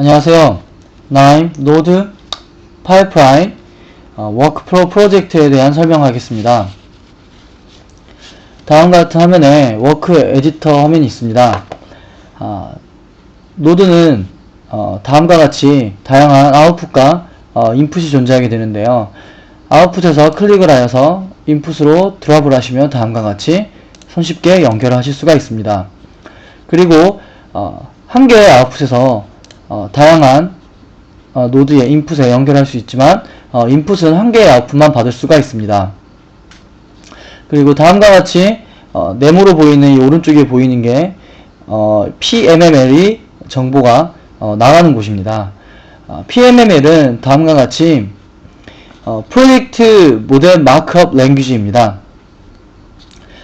안녕하세요. 나임 노드 파이프라인 어, 워크프로 프로젝트에 대한 설명하겠습니다. 다음과 같은 화면에 워크 에디터 화면이 있습니다. 아, 노드는 어, 다음과 같이 다양한 아웃풋과 어, 인풋이 존재하게 되는데요. 아웃풋에서 클릭을 하여서 인풋으로 드랍을 하시면 다음과 같이 손쉽게 연결하실 수가 있습니다. 그리고 어, 한 개의 아웃풋에서 어, 다양한 어, 노드의 인풋에 연결할 수 있지만 어, 인풋은 한 개의 아웃풋만 받을 수가 있습니다. 그리고 다음과 같이 어, 네모로 보이는 이 오른쪽에 보이는 게 어, PMML이 정보가 어, 나가는 곳입니다. 어, PMML은 다음과 같이 어, 프로젝트 모델 마크업 랭귀지입니다.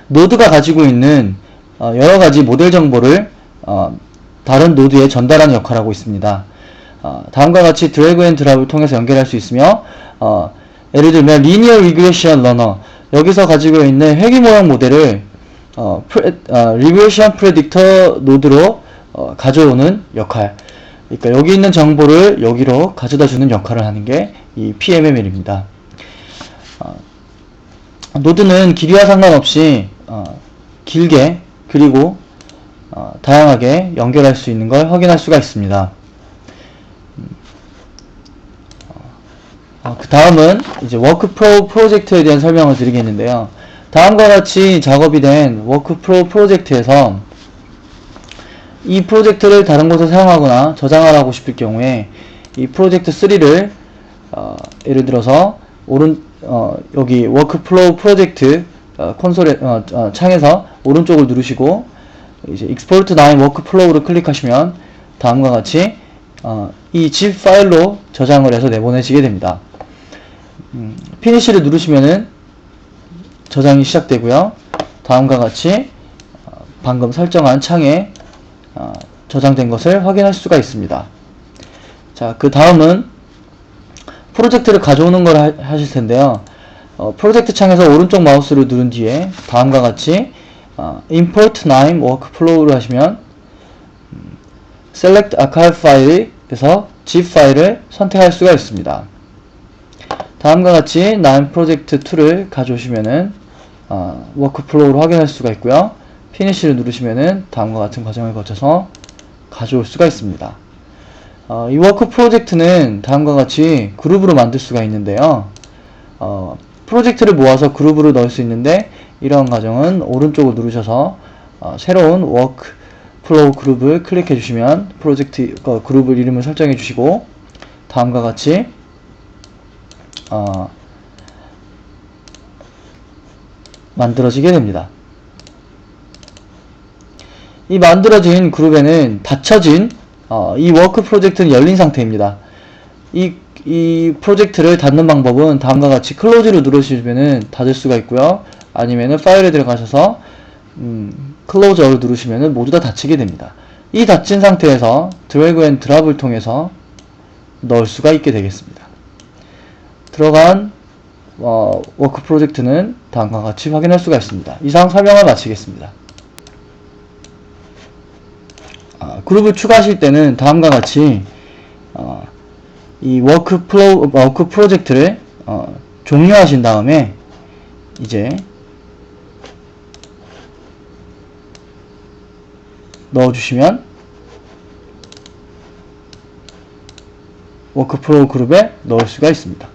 노드가 가지고 있는 어, 여러 가지 모델 정보를 어, 다른 노드에 전달하는 역할을 하고 있습니다. 어, 다음과 같이 드래그 앤 드랍을 통해서 연결할 수 있으며 어, 예를 들면 리니어 리그레션 러너 여기서 가지고 있는 회귀 모형 모델을 어, 리그레션 프레딕터 노드로 어, 가져오는 역할 그러니까 여기 있는 정보를 여기로 가져다 주는 역할을 하는 게 이 PMML입니다. 어, 노드는 길이와 상관없이 어, 길게 그리고 어, 다양하게 연결할 수 있는 걸 확인할 수가 있습니다. 그 다음은 이제 워크프로 프로젝트에 대한 설명을 드리겠는데요. 다음과 같이 작업이 된 워크프로 프로젝트에서 이 프로젝트를 다른 곳에 사용하거나 저장을 하고 싶을 경우에 이 프로젝트 3를 어, 예를 들어서 오른 어, 여기 워크플로우 프로젝트 어, 콘솔에 어, 어, 창에서 오른쪽을 누르시고 이제 export line workflow를 클릭하시면 다음과 같이 어, 이 zip 파일로 저장을 해서 내보내시게 됩니다. 음, 피니시를 누르시면은 저장이 시작되고요. 다음과 같이 어, 방금 설정한 창에 어, 저장된 것을 확인할 수가 있습니다. 자, 그 다음은 프로젝트를 가져오는 걸 하, 하실 텐데요. 어, 프로젝트 창에서 오른쪽 마우스를 누른 뒤에 다음과 같이 어, import name workflow를 하시면 음, select archive 파일에서 zip 파일을 선택할 수가 있습니다. 다음과 같이 name project 2를 가져오시면은 어, workflow로 확인할 수가 있고요. finish를 누르시면은 다음과 같은 과정을 거쳐서 가져올 수가 있습니다. 어, 이 워크 프로젝트는 다음과 같이 그룹으로 만들 수가 있는데요. 어, 프로젝트를 모아서 그룹으로 넣을 수 있는데 이러한 과정은 오른쪽을 누르셔서 어, 새로운 워크 플로우 그룹을 클릭해 주시면 프로젝트 어, 그룹을 이름을 설정해 주시고 다음과 같이 어, 만들어지게 됩니다. 이 만들어진 그룹에는 닫혀진 어, 이 워크 프로젝트는 열린 상태입니다. 이, 이 프로젝트를 닫는 방법은 다음과 같이 클로즈를 누르시면은 닫을 수가 있고요. 아니면은 파일에 들어가셔서 음, 클로저를 누르시면은 모두 다 닫히게 됩니다. 이 닫힌 상태에서 드래그 앤 드랍을 통해서 넣을 수가 있게 되겠습니다. 들어간 어, 워크 프로젝트는 다음과 같이 확인할 수가 있습니다. 이상 설명을 마치겠습니다. 아, 그룹을 추가하실 때는 다음과 같이 어, 이 워크 플로우 워크 프로젝트를 어, 종료하신 다음에 이제 넣어주시면 워크프로우 그룹에 넣을 수가 있습니다.